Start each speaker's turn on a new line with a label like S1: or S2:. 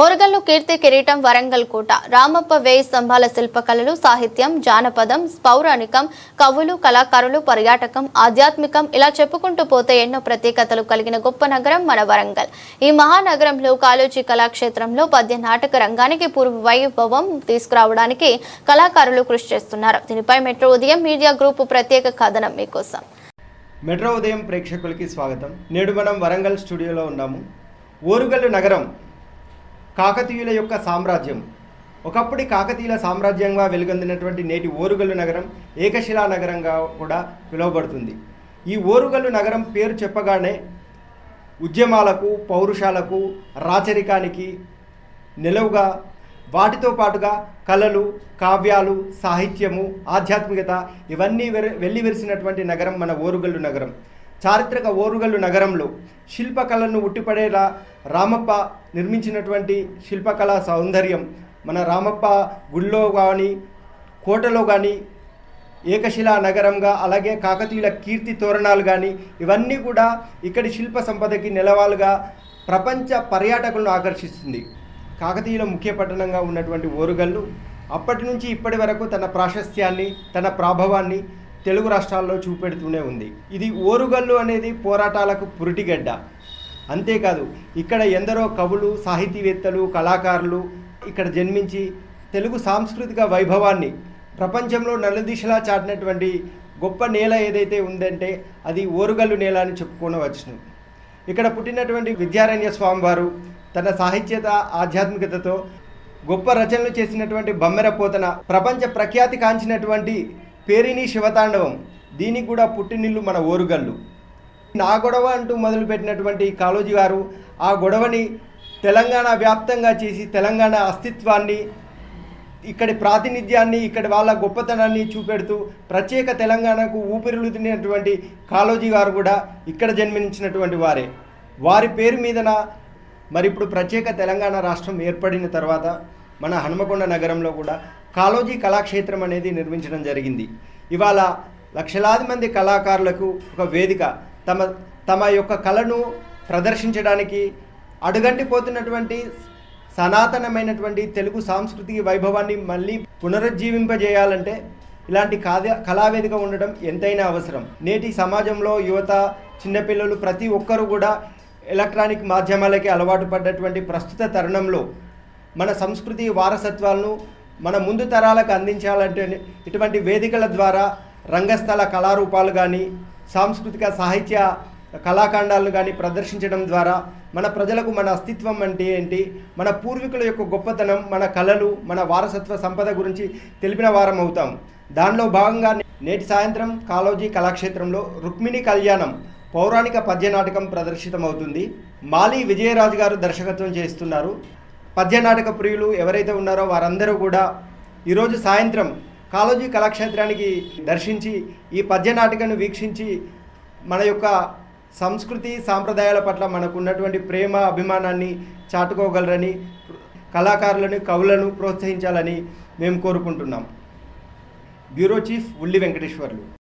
S1: ఓరగల్లు కీర్తి కిరీటం వరంగల్ కోట రామప్ప వేయి స్తంభాల శిల్పకళలు సాహిత్యం జానపదం పౌరాణికం కవులు కళాకారులు పర్యాటకం ఆధ్యాత్మికం ఇలా చెప్పుకుంటూ పోతే ఎన్నో ప్రత్యేకతలు కలిగిన గొప్ప నగరం మన వరంగల్. ఈ మహానగరంలో కాళోజీ కళాక్షేత్రంలో పద్య నాటక రంగానికి పూర్వ వైభవం తీసుకురావడానికి కళాకారులు కృషి చేస్తున్నారు. దీనిపై మెట్రో ఉదయం మీడియా గ్రూప్ ప్రత్యేక కథనం మీకోసం.
S2: మెట్రో ఉదయం ప్రేక్షకులకి స్వాగతం. నేడు మనం వరంగల్ స్టూడియోలో ఉన్నాము. ఓరుగల్లు నగరం కాకతీయుల యొక్క సామ్రాజ్యం. ఒకప్పటి కాకతీయుల సామ్రాజ్యంగా వెలుగొందినటువంటి నేటి ఓరుగల్లు నగరం ఏకశిలా నగరంగా కూడా పిలువబడుతుంది. ఈ ఓరుగల్లు నగరం పేరు చెప్పగానే ఉద్యమాలకు పౌరుషాలకు రాచరికానికి నిలవుగా వాటితో పాటుగా కళలు కావ్యాలు సాహిత్యము ఆధ్యాత్మికత ఇవన్నీ వెర వెల్లివిరిసినటువంటి నగరం మన ఓరుగల్లు నగరం. చారిత్రక ఓరుగల్లు నగరంలో శిల్పకళను ఉట్టిపడేలా రామప్ప నిర్మించినటువంటి శిల్పకళా సౌందర్యం మన రామప్ప గుళ్ళో కానీ కోటలో కానీ ఏకశిలా నగరంగా అలాగే కాకతీయుల కీర్తి తోరణాలు కానీ ఇవన్నీ కూడా ఇక్కడి శిల్ప సంపదకి నిలవాలుగా ప్రపంచ పర్యాటకులను ఆకర్షిస్తుంది. కాకతీయుల ముఖ్య పట్టణంగా ఉన్నటువంటి ఓరుగల్లు అప్పటి నుంచి ఇప్పటి వరకు తన ప్రాశస్త్యాన్ని తన ప్రాభవాన్ని తెలుగు రాష్ట్రాల్లో చూపెడుతూనే ఉంది. ఇది ఓరుగల్లు అనేది పోరాటాలకు పురిటిగడ్డ. అంతేకాదు ఇక్కడ ఎందరో కవులు సాహితీవేత్తలు కళాకారులు ఇక్కడ జన్మించి తెలుగు సాంస్కృతిక వైభవాన్ని ప్రపంచంలో నలుదిశలా చాటినటువంటి గొప్ప నేల ఏదైతే ఉందంటే అది ఓరుగల్లు నేల అని చెప్పుకోనవచ్చును. ఇక్కడ పుట్టినటువంటి విద్యారణ్య స్వామివారు తన సాహిత్యత ఆధ్యాత్మికతతో గొప్ప రచనలు చేసినటువంటి బమ్మెర పోతన ప్రపంచ ప్రఖ్యాతి కాంచినటువంటి పేరిని శివతాండవం. దీనికి కూడా పుట్టినిల్లు మన ఓరుగల్లు. నా గొడవ అంటూ మొదలుపెట్టినటువంటి కాళోజీ గారు ఆ గొడవని తెలంగాణ వ్యాప్తంగా చేసి తెలంగాణ అస్తిత్వాన్ని ఇక్కడి ప్రాతినిధ్యాన్ని ఇక్కడి వాళ్ళ గొప్పతనాన్ని చూపెడుతూ ప్రత్యేక తెలంగాణకు ఊపిరిలుదినటువంటి కాళోజీ గారు కూడా ఇక్కడ జన్మించినటువంటి వారే. వారి పేరు మీదన మరి ఇప్పుడు ప్రత్యేక తెలంగాణ రాష్ట్రం ఏర్పడిన తర్వాత మన హనుమకొండ నగరంలో కూడా కాళోజీ కళాక్షేత్రం అనేది నిర్మించడం జరిగింది. ఇవాళ లక్షలాది మంది కళాకారులకు ఒక వేదిక. తమ తమ యొక్క కళను ప్రదర్శించడానికి అడుగంటిపోతున్నటువంటి సనాతనమైనటువంటి తెలుగు సాంస్కృతిక వైభవాన్ని మళ్ళీ పునరుజ్జీవింపజేయాలంటే ఇలాంటి కాద కళావేదిక ఉండడం ఎంతైనా అవసరం. నేటి సమాజంలో యువత చిన్నపిల్లలు ప్రతి ఒక్కరూ కూడా ఎలక్ట్రానిక్ మాధ్యమాలకి అలవాటు పడ్డటువంటి ప్రస్తుత తరుణంలో మన సంస్కృతి వారసత్వాలను మన ముందు తరాలకు అందించాలంటే ఇటువంటి వేదికల ద్వారా రంగస్థల కళారూపాలు కానీ సాంస్కృతిక సాహిత్య కళాఖండాలను కానీ ప్రదర్శించడం ద్వారా మన ప్రజలకు మన అస్తిత్వం అంటే ఏంటి మన పూర్వీకుల యొక్క గొప్పతనం మన కళలు మన వారసత్వ సంపద గురించి తెలిపిన వారం అవుతాం. దానిలో భాగంగా నేటి సాయంత్రం కాలోజీ కళాక్షేత్రంలో రుక్మిణి కళ్యాణం పౌరాణిక పద్య నాటకం ప్రదర్శితమవుతుంది. మాలి విజయరాజు గారు దర్శకత్వం చేస్తున్నారు. పద్య నాటక ప్రియులు ఎవరైతే ఉన్నారో వారందరూ కూడా ఈరోజు సాయంత్రం కాలోజీ కళాక్షేత్రానికి దర్శించి ఈ పద్య నాటికను వీక్షించి మన యొక్క సంస్కృతి సాంప్రదాయాల పట్ల మనకు ఉన్నటువంటి ప్రేమ అభిమానాన్ని చాటుకోగలరని కళాకారులను కవులను ప్రోత్సహించాలని మేము కోరుకుంటున్నాం. బ్యూరో చీఫ్ ఉల్లి వెంకటేశ్వర్లు.